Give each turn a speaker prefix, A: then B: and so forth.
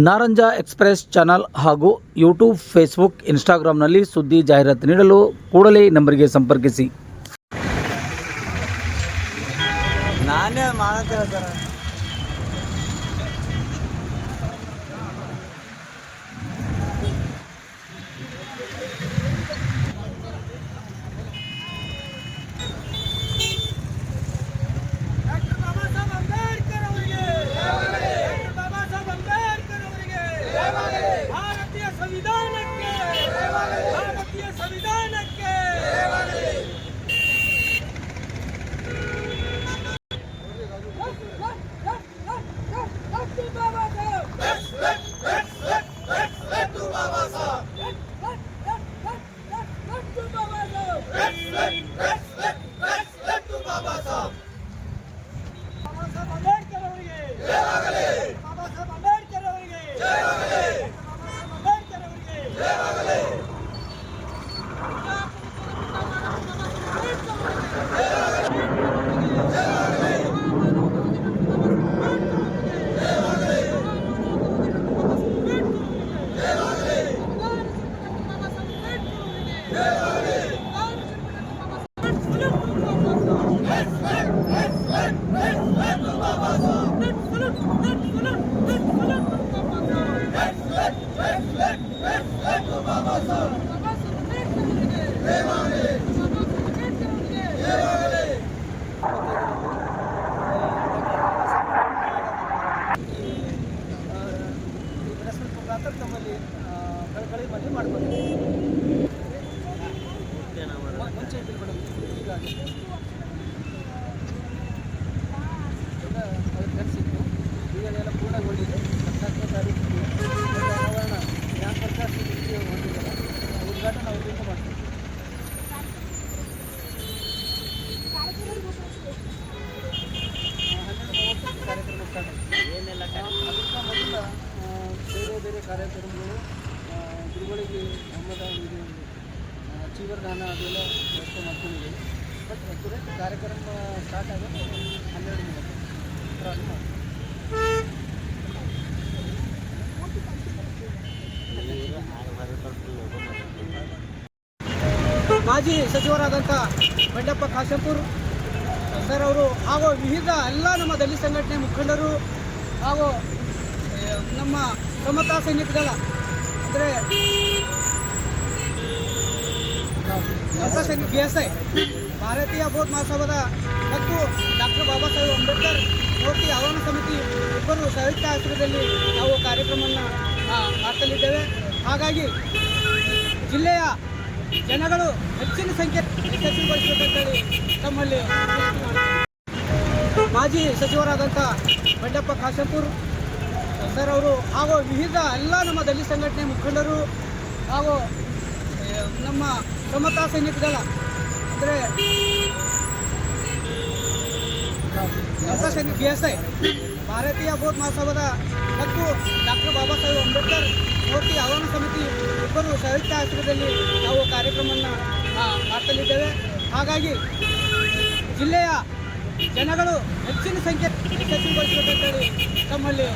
A: Naranja express channel ಹಾಗೂ YouTube Facebook ಇನ್ಸ್ಟಾಗ್ರಾಮ್ನಲ್ಲಿ ಸುದ್ದಿ ಜಾಹೀರಾತು ನೀಡಲು ಕೂಡಲೇ ನಂಬರ್ಗೆ ಸಂಪರ್ಕಿಸಿ.
B: ನಾನೇ ಮಾಡಂತ ಹೇಳ್ತಾರ
C: ಡಾಕ್ಟರ್ ಬಾಬಾ ಸಾಹೇಬ್ ಅಂಬೇಡ್ಕರ್ ಅವರಿಗೆ ಡಾಕ್ಟರ್ ಬಾಬಾ ಸಾಹೇಬ್ ಅಂಬೇಡ್ಕರ್ ಅವರಿಗೆ ಭಾರತೀಯ ಸಂವಿಧಾನಕ್ಕೆ ಭಾರತೀಯ ಸಂವಿಧಾನಕ್ಕೆ ಡಾಕ್ಟರ್ ಬಾಬಾ ಸಾಹೇಬ್ ಡಾಕ್ಟರ್ ಬಾಬಾ ಸಾಹೇಬ್ ಬಾಬಾ ಸಾಹೇಬ್ ಅಂಬೇಡ್ಕರ್ ಅವರಿಗೆ ಬಾಬಾ ಸಾಹೇಬ್ ಅಂಬೇಡ್ಕರ್ ಅವರಿಗೆ ಬಾಬಾ ಸಾಹೇಬ್ ಅಂಬೇಡ್ಕರ್ ಅವರಿಗೆ ಮುಖಾಂತರ ತಮ್ಮಲ್ಲಿ ಕಳಕಳಿ ಮನವಿ ಮಾಡ್ಬೋದು. ಮುಂಚೆ ಈಗ ಅದಕ್ಕೆ ಈಗ ಎಲ್ಲ ಪೂರ್ಣಗೊಂಡಿದೆ. ಹದಿನಾಲ್ಕನೇ ತಾರೀಕು ಕಾರ್ಯಕ್ರಮಗಳು ಗುರುಗಳಿಗೆ ನಮ್ಮದ ಇದು ಆ, ಚೀವರದಾನ ಅದೆಲ್ಲ ವ್ಯವಸ್ಥೆ ಮಾಡ್ಕೊಂಡಿದ್ದೀವಿ ಬಟ್ ಅಕ್ಯುರೇಟ್ ಕಾರ್ಯಕ್ರಮ ಸ್ಟಾರ್ಟ್ ಆಗೋದು ಹನ್ನೆರಡು ಮೂವತ್ತು ಪ್ರಾರಂಭ. ಮಾಜಿ ಸಚಿವರಾದಂಥ ಬಂಡಪ್ಪ ಕಾಶಂಪುರ್ ಸರ್ ಅವರು ಹಾಗೂ ವಿವಿಧ ಎಲ್ಲ ನಮ್ಮ ದಲಿತ ಸಂಘಟನೆ ಮುಖಂಡರು ಹಾಗೂ ನಮ್ಮ ಸಮತಾ ಸೈನಿಕ ಅಂದರೆ ಬಿ ಎಸ್ ಐ, ಭಾರತೀಯ ಬೌದ್ಧ ಮಹೋತ್ಸವದ ಮತ್ತು ಡಾಕ್ಟರ್ ಬಾಬಾ ಸಾಹೇಬ್ ಅಂಬೇಡ್ಕರ್ ಮೂರ್ತಿ ಆಹ್ವಾನ ಸಮಿತಿ ಇಬ್ಬರು ಸಾಹಿತ್ಯ ಆಶ್ರಯದಲ್ಲಿ ನಾವು ಕಾರ್ಯಕ್ರಮವನ್ನು ಮಾಡ್ತಲಿದ್ದೇವೆ ಹಾಗಾಗಿ ಜಿಲ್ಲೆಯ ಜನಗಳು ಹೆಚ್ಚಿನ ಸಂಖ್ಯೆ ಯಶಸ್ವಿಗೊಳಿಸಬೇಕಂತೇಳಿ ತಮ್ಮಲ್ಲಿ. ಮಾಜಿ ಸಚಿವರಾದಂಥ ಬಂಡಪ್ಪ ಕಾಶಂಪುರ್ ಸರ್, ಅವರು ಹಾಗೂ ವಿವಿಧ ಎಲ್ಲ ನಮ್ಮ ದಲಿತ ಸಂಘಟನೆ ಮುಖಂಡರು ಹಾಗೂ ನಮ್ಮ ಸಮತಾ ಸೈನಿಕ ದಳ ಅಂದರೆ ಸೈನಿಕ ಬಿ ಎಸ್ ಐ ಭಾರತೀಯ ಬೌದ್ಧ ಮಹಾಸಭಾದ ಮತ್ತು ಡಾಕ್ಟರ್ ಬಾಬಾ ಸಾಹೇಬ್ ಅಂಬೇಡ್ಕರ್ ಮೂರ್ತಿ ಆಹ್ವಾನ ಸಮಿತಿ ಇಬ್ಬರು ಸಾಹಿತ್ಯ ಆಶ್ರಯದಲ್ಲಿ ನಾವು ಕಾರ್ಯಕ್ರಮವನ್ನು ಮಾಡ್ತಲಿದ್ದೇವೆ. ಹಾಗಾಗಿ ಜಿಲ್ಲೆಯ ಜನಗಳು ಹೆಚ್ಚಿನ ಸಂಖ್ಯೆ ಯಶಸ್ವಿಗೊಳಿಸಬೇಕಂತೇಳಿ ತಮ್ಮಲ್ಲಿ.